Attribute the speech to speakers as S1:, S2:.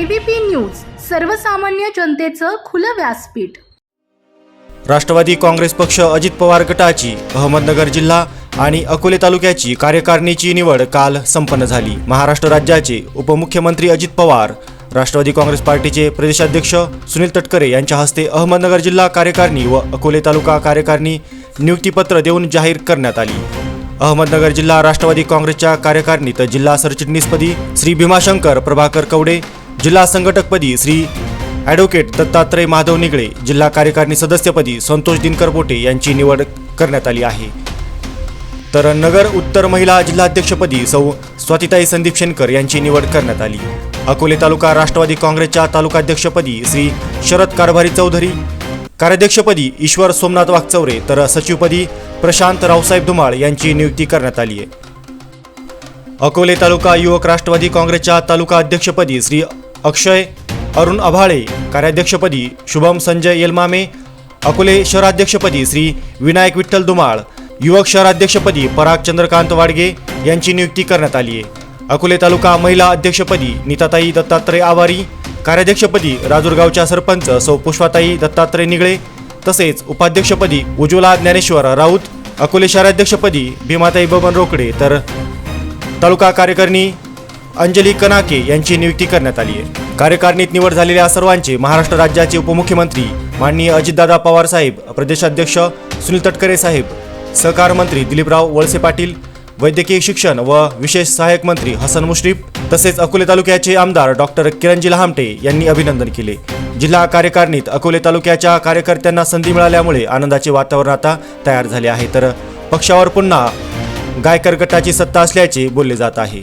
S1: ABP news सर्वसामान्य जनतेचं खुलं व्यासपीठ.
S2: राष्ट्रवादी काँग्रेस पक्ष अजित पवार गटाची अहमदनगर जिल्हा आणि अकोले तालुक्याची कार्यकारिणीची निवड काल संपन्न झाली. महाराष्ट्र राज्याचे उपमुख्यमंत्री अजित पवार राष्ट्रवादी काँग्रेस पार्टीचे प्रदेशाध्यक्ष सुनील तटकरे यांच्या हस्ते अहमदनगर जिल्हा कार्यकारिणी व अकोले तालुका कार्यकारिणी नियुक्तीपत्र देऊन जाहीर करण्यात आली. अहमदनगर जिल्हा राष्ट्रवादी काँग्रेसच्या कार्यकारिणीत जिल्हा सरचिटणीसपदी श्री भीमाशंकर प्रभाकर कवडे जिल्हा संघटकपदी श्री ॲडव्होकेट दत्तात्रय माधव निगळे जिल्हा कार्यकारिणी सदस्यपदी संतोष दिनकर बोटे यांची निवड करण्यात आली आहे. तर नगर उत्तर महिला जिल्हाध्यक्षपदी सौ स्वातिताई संदीप शेनकर यांची निवड करण्यात आली. अकोले तालुका राष्ट्रवादी काँग्रेसच्या तालुकाध्यक्षपदी श्री शरद कारभारी चौधरी कार्याध्यक्षपदी ईश्वर सोमनाथ वाघचौरे तर सचिवपदी प्रशांत रावसाहेब धुमाळ यांची नियुक्ती करण्यात आली आहे. अकोले तालुका युवक राष्ट्रवादी काँग्रेसच्या तालुका अध्यक्षपदी श्री अक्षय अरुण अभाळे कार्याध्यक्षपदी शुभम संजय येलमामे अकोले शहराध्यक्षपदी श्री विनायक विठ्ठल दुमाळ युवक शहराध्यक्षपदी पराग चंद्रकांत वाडगे यांची नियुक्ती करण्यात आली आहे. अकोले तालुका महिला अध्यक्षपदी नीताताई दत्तात्रय आवारी कार्याध्यक्षपदी राजूरगावच्या सरपंच सौ पुष्पाताई दत्तात्रय निगळे तसेच उपाध्यक्षपदी उज्ज्वला ज्ञानेश्वर राऊत अकोले शहराध्यक्षपदी भीमाताई बबन रोकडे तर तालुका कार्यकारिणी अंजली कनाके यांची नियुक्ती करण्यात आली आहे. कार्यकारिणीत निवड झालेल्या सर्वांचे महाराष्ट्र राज्याचे उपमुख्यमंत्री माननीय अजितदादा पवार साहेब प्रदेशाध्यक्ष सुनील तटकरे साहेब सहकार मंत्री दिलीपराव वळसे पाटील वैद्यकीय शिक्षण व विशेष सहाय्यक मंत्री हसन मुश्रीफ तसेच अकोले तालुक्याचे आमदार डॉक्टर किरणजी लहामटे यांनी अभिनंदन केले. जिल्हा कार्यकारिणीत अकोले तालुक्याच्या कार्यकर्त्यांना संधी मिळाल्यामुळे आनंदाचे वातावरण आता तयार झाले आहे. तर पक्षावर पुन्हा गायकर गटाची सत्ता असल्याचे बोलले जात आहे.